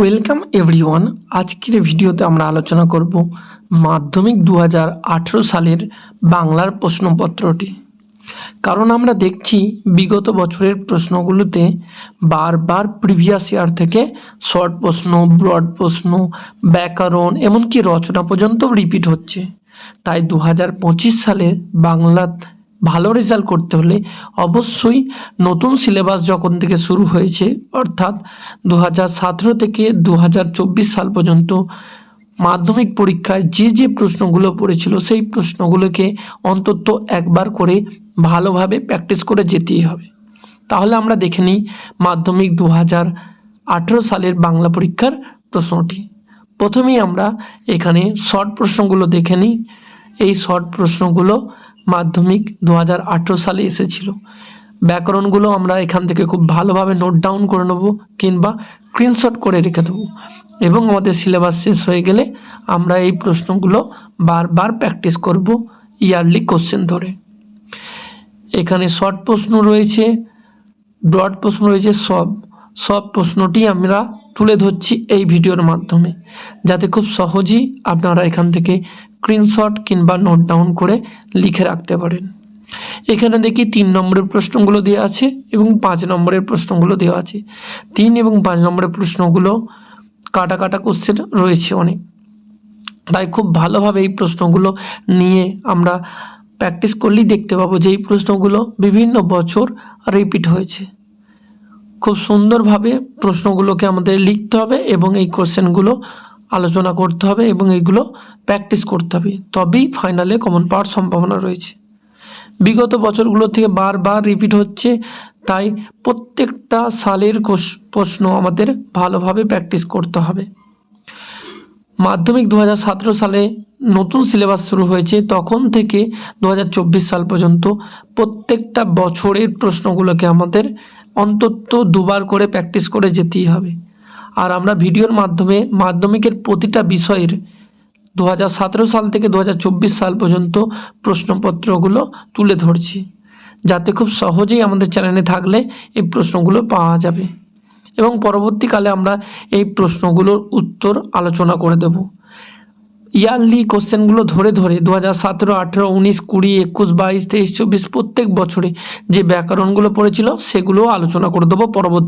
Welcome everyone আজকের ভিডিওতে আমরা আলোচনা করব মাধ্যমিক দু হাজার আঠেরো সালের বাংলার প্রশ্নপত্রটি। কারণ আমরা দেখছি বিগত বছরের প্রশ্নগুলোতে বারবার প্রিভিয়াস ইয়ার থেকে শর্ট প্রশ্ন, ব্রড প্রশ্ন, ব্যাকরণ, এমনকি রচনা পর্যন্ত রিপিট হচ্ছে। তাই দু সালে বাংলা ভালো রেজাল্ট করতে হলে অবশ্যই নতুন সিলেবাস যখন থেকে শুরু হয়েছে, অর্থাৎ দু থেকে দু হাজার চব্বিশ সাল পর্যন্ত মাধ্যমিক পরীক্ষায় যে যে প্রশ্নগুলো পড়েছিল, সেই প্রশ্নগুলোকে অন্তত একবার করে ভালোভাবে প্র্যাকটিস করে যেতেই হবে। তাহলে আমরা দেখে নিই মাধ্যমিক দু সালের বাংলা পরীক্ষার প্রশ্নটি। প্রথমেই আমরা এখানে শর্ট প্রশ্নগুলো দেখে নিই। এই শর্ট প্রশ্নগুলো মাধ্যমিক দু হাজার আঠেরো সালে এসেছিল। ব্যাকরণগুলো আমরা এখান থেকে খুব ভালোভাবে নোট ডাউন করে নেব কিংবা স্ক্রিনশট করে রেখে দেবো। এবং আমাদের সিলেবাস শেষ হয়ে গেলে আমরা এই প্রশ্নগুলো বারবার প্র্যাকটিস করব ইয়ারলি কোশ্চেন ধরে। এখানে শর্ট প্রশ্ন রয়েছে ব্রড প্রশ্ন রয়েছে, সব সব প্রশ্নটি আমরা তুলে ধরছি এই ভিডিওর মাধ্যমে। যাতে খুব সহজেই আপনারা এখান থেকে স্ক্রিনশট কিংবা নোট ডাউন করে লিখে রাখতে পারেন। এখানে দেখি তিন নম্বরের প্রশ্নগুলো দেওয়া আছে এবং পাঁচ নম্বরের প্রশ্নগুলো দেওয়া আছে। তিন এবং পাঁচ নম্বরের প্রশ্নগুলো কাটা কাটা কোশ্চেন রয়েছে অনেক। তাই খুব ভালোভাবে এই প্রশ্নগুলো নিয়ে আমরা প্র্যাকটিস করলেই দেখতে পাবো যে এই প্রশ্নগুলো বিভিন্ন বছর রিপিট হয়েছে। খুব সুন্দরভাবে প্রশ্নগুলোকে আমাদের লিখতে হবে এবং এই কোশ্চেনগুলো আলোচনা করতে হবে এবং এইগুলো প্র্যাকটিস করতে হবে, তবেই ফাইনালে কমন পাওয়ার সম্ভাবনা রয়েছে। বিগত বছরগুলো থেকে বারবার রিপিট হচ্ছে, তাই প্রত্যেকটা সালের প্রশ্ন আমাদের ভালোভাবে প্র্যাকটিস করতে হবে। মাধ্যমিক দু সালে নতুন সিলেবাস শুরু হয়েছে, তখন থেকে দু হাজার চব্বিশ সাল পর্যন্ত প্রত্যেকটা বছরের প্রশ্নগুলোকে আমাদের অন্তত দুবার করে প্র্যাকটিস করে যেতেই হবে। আর আমরা ভিডিওর মাধ্যমে, মাধ্যমিকের প্রতিটা বিষয়ের দু হাজার সতেরো সাল থেকে দু হাজার চব্বিশ সাল পর্যন্ত প্রশ্নপত্রগুলো তুলে ধরছি। যাতে খুব সহজেই আমাদের চ্যানেলে থাকলে এই প্রশ্নগুলো পাওয়া যাবে। এবং পরবর্তীকালে আমরা এই প্রশ্নগুলোর উত্তর আলোচনা করে দেব। ইয়ারলি কোশ্চেনগুলো ধরে ধরে দু হাজার সতেরো, আঠেরো, উনিশ, কুড়ি, একুশ, বাইশ, তেইশ, চব্বিশ প্রত্যেক বছরে যে ব্যাকরণগুলো পড়েছিল সেগুলোও আলোচনা করে দেবো পরবর্তী